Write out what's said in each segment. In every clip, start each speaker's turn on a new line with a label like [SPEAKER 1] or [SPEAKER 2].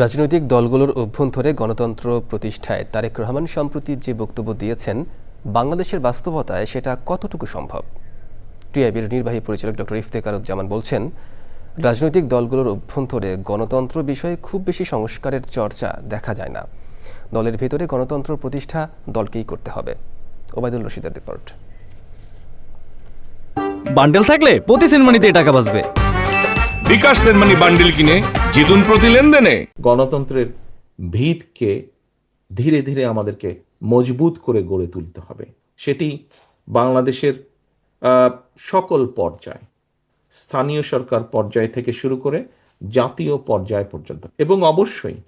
[SPEAKER 1] রাজনৈতিক দলগুলোর অভ্যন্তরে গণতন্ত্র প্রতিষ্ঠায় তারেক রহমান সম্প্রতি যে বক্তব্য দিয়েছেন, বাংলাদেশের বাস্তবতায় সেটা কতটুকু সম্ভব? টিআইবির নির্বাহী পরিচালক ডক্টর ইফতেকারুজ্জামান বলছেন, রাজনৈতিক দলগুলোর অভ্যন্তরে গণতন্ত্র বিষয়ে খুব বেশি সংস্কারের চর্চা দেখা যায় না। দলের ভেতরে গণতন্ত্র প্রতিষ্ঠা দলকেই করতে হবে। ওবায়দুল রশিদের রিপোর্ট।
[SPEAKER 2] বান্ডেল থাকলে প্রতি সেনমানিতে টাকা বাঁচবে।
[SPEAKER 3] বিকাশ সেনমানি বান্ডিল কিনে জিতুন প্রতি লেনদেনে।
[SPEAKER 4] গণতন্ত্রের ভিতকে ধীরে ধীরে আমাদেরকে মজবুত করে গড়ে তুলতে হবে। সেটি বাংলাদেশের সকল পর্যায়, স্থানীয় সরকার পর্যায় থেকে শুরু করে জাতীয় পর্যায় পর্যন্ত এবং অবশ্যই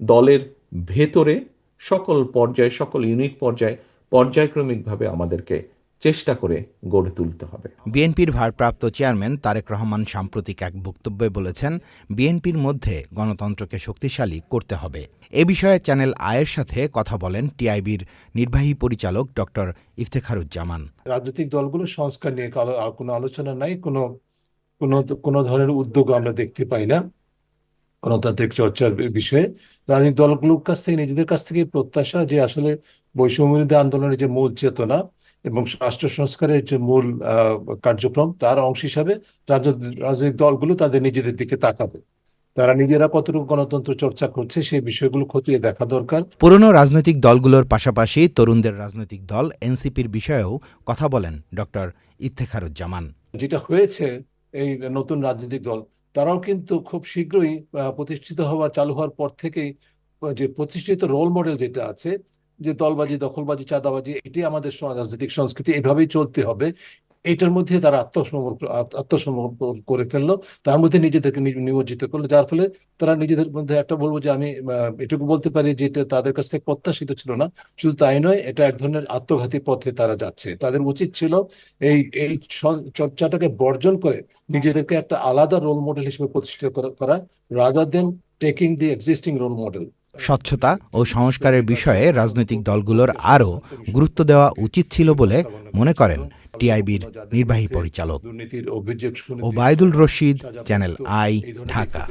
[SPEAKER 4] দলের ভেতরে সকল পর্যায়, সকল ইউনিট পর্যায়ে পর্যায়ক্রমিকভাবে আমাদেরকে চেষ্টা করে গড়ে তুলতে হবে।
[SPEAKER 5] বিএনপির ভারপ্রাপ্ত চেয়ারম্যান তারেক রহমান সাম্প্রতিক এক বক্তব্যে বলেছেন বিএনপির মধ্যে গণতন্ত্রকে শক্তিশালী করতে হবে। এ বিষয়ে চ্যানেল আয়ের সাথে কথা বলেন টিআইবির নির্বাহী পরিচালক ডক্টর ইফতেখারুজ্জামান।
[SPEAKER 6] রাজনৈতিক দলগুলো সংস্কার নিয়ে কোনো আলোচনা নাই কোনো কোনো কোনো ধরনের উদ্যোগ আমরা দেখতে পাই না গণতান্ত্রিক চর্চার বিষয়ে। রাজনৈতিক দলগুলোর কাছ থেকে নিজেদের কাছ থেকে প্রত্যাশা যে আসলে বৈষম্যবিরোধী আন্দোলনের যে মূল চেতনা এবং রাষ্ট্র সংস্কারের যে মূল কার্যক্রম তার অংশ হিসাবে রাজনৈতিক দলগুলো তাদের নিজেদের দিকে তাকাবে। তারা নিজেরা কতটুকু গণতন্ত্র চর্চা করছে সেই বিষয়গুলো খতিয়ে দেখা দরকার।
[SPEAKER 5] পুরনো রাজনৈতিক দলগুলোর পাশাপাশি তরুণদের রাজনৈতিক দল এনসিপির বিষয়েও কথা বলেন ডক্টর ইফতেখারুজ্জামান।
[SPEAKER 6] যেটা হয়েছে এই নতুন রাজনৈতিক দল তারাও কিন্তু খুব শীঘ্রই প্রতিষ্ঠিত হওয়া চালু হওয়ার পর থেকেই যে প্রতিষ্ঠিত রোল মডেল যেটা আছে যে দলবাজি, দখলবাজি, চাঁদাবাজি এটি আমাদের রাজনৈতিক সংস্কৃতি, এভাবেই চলতে হবে। এটার মধ্যে তারা আত্মসমর্পণ আত্ম- আত্মসমর্পণ করে ফেলল। তার মধ্যে নিজেদেরকে নিমজ্জিত করল। যার ফলে তারা নিজেদের মধ্যে একটা বলব যে, আমি এটুকু বলতে পারি যে তাদের কাছ থেকে প্রত্যাশিত ছিল না। শুধু তাই নয়, এটা এক ধরনের আত্মঘাতী পথে তারা যাচ্ছে। তাদের উচিত ছিল এই এই চর্চাটাকে বর্জন করে নিজেদেরকে একটা আলাদা রোল মডেল হিসেবে প্রতিষ্ঠিত করা rather than taking the existing role model
[SPEAKER 5] স্বচ্ছতা ও সংস্কারের বিষয়ে রাজনৈতিক দলগুলোর আরও গুরুত্ব দেওয়া উচিত ছিল বলে মনে করেন টিআইবির নির্বাহী পরিচালক।
[SPEAKER 6] ও বায়দুল
[SPEAKER 5] ওবায়দুল রশিদ চ্যানেল আই ঢাকা।